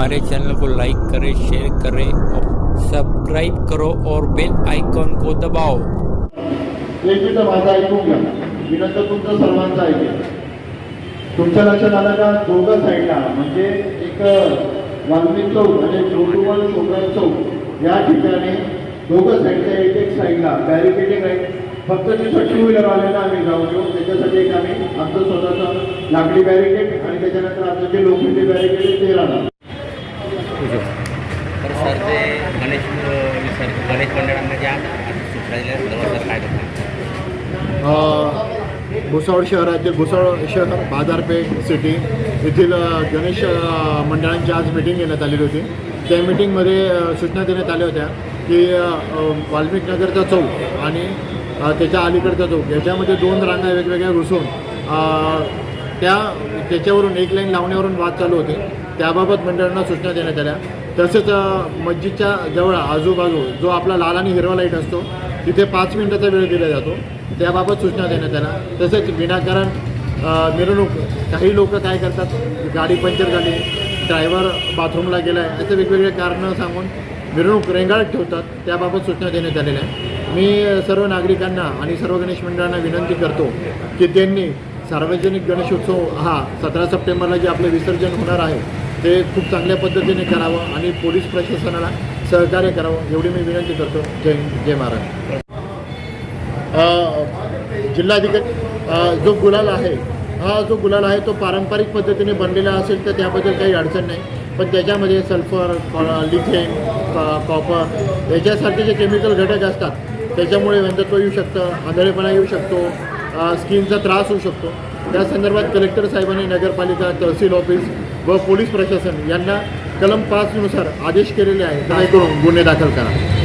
हमारे चैनल को लाइक करें शेयर करें और सब्सक्राइब करो और बेल आइकॉन को दबाओ। एक मिनिट माझा ऐकून घ्या. मी नंतर तुमचं सर्वांचं ऐकेल तुमच्या लक्षात आलं का? दोघं साईडला म्हणजे एक वाल्मिक चौक आणि जोटुमल शोभराज चौक. या ठिकाणी दोघं साईडच्या एक एक साईडला बॅरिकेडिंग आहे. फक्त तिथं टू व्हीलर वाल्यांना आम्ही जाऊ येऊ त्याच्यासाठी एक आम्ही आमचं स्वतःचं लाकडी बॅरिकेड आणि त्याच्यानंतर आमचं जे लोखंडी बॅरिकेड आहे ते राहणार तर सर ते गणेश अं, सर गणेश ज्या सूचना दिल्या सर्व काय भुसावळ शहरातील भुसावळ शहर बाजारपेठ सिटी येथील गणेश मंडळांची आज मिटिंग घेण्यात आलेली होती. त्या मिटिंगमध्ये सूचना देण्यात आल्या होत्या की वाल्मिकनगरचा नगरचा चौक आणि त्याच्या अलीकडचा चौक याच्यामध्ये दोन रांगा वेगवेगळ्या घुसून त्या त्याच्यावरून एक लाईन लावण्यावरून वाद चालू होते. त्याबाबत मंडळांना सूचना देण्यात आल्या. तसेच मस्जिदच्या जवळ आजूबाजू जो आपला लाल आणि हिरवा लाइट असतो तिथे पाच मिनिटाचा वेळ दिला जातो. त्याबाबत सूचना देण्यात आल्या तसेच विनाकारण मिरवणूक काही लोक काय करतात? गाडी पंक्चर झाली ड्रायव्हर बाथरूमला गेला आहे असे वेगवेगळे कारणं सांगून मिरवणूक रेंगाळत ठेवतात. त्याबाबत सूचना देण्यात आलेल्या आहे मी सर्व नागरिकांना आणि सर्व गणेश मंडळांना विनंती करतो की त्यांनी सार्वजनिक गणेशोत्सव हा सतरा सप्टेंबरला जे आपलं विसर्जन होणार आहे ते खूप चांगल्या पद्धतीने करावं आणि पोलीस प्रशासनाला सहकार्य करावं एवढी मी विनंती करतो. जय जय महाराज. जिल्हाधिकारी जो गुलाल आहे हा जो गुलाल आहे तो पारंपरिक पद्धतीने बनलेला असेल तर त्याबद्दल काही अडचण नाही. पण त्याच्यामध्ये सल्फर लिथेन कॉपर याच्यासारखे जे केमिकल घटक असतात त्याच्यामुळे वंधत्व येऊ शकतं आंधळेपणा येऊ शकतो स्किनचा त्रास होऊ शकतो. त्या संदर्भात कलेक्टर साहेबांनी नगरपालिका तहसील ऑफिस व पोलीस प्रशासन यांना कलम पाचनुसार आदेश केलेले आहे काय करून गुन्हे दाखल करा.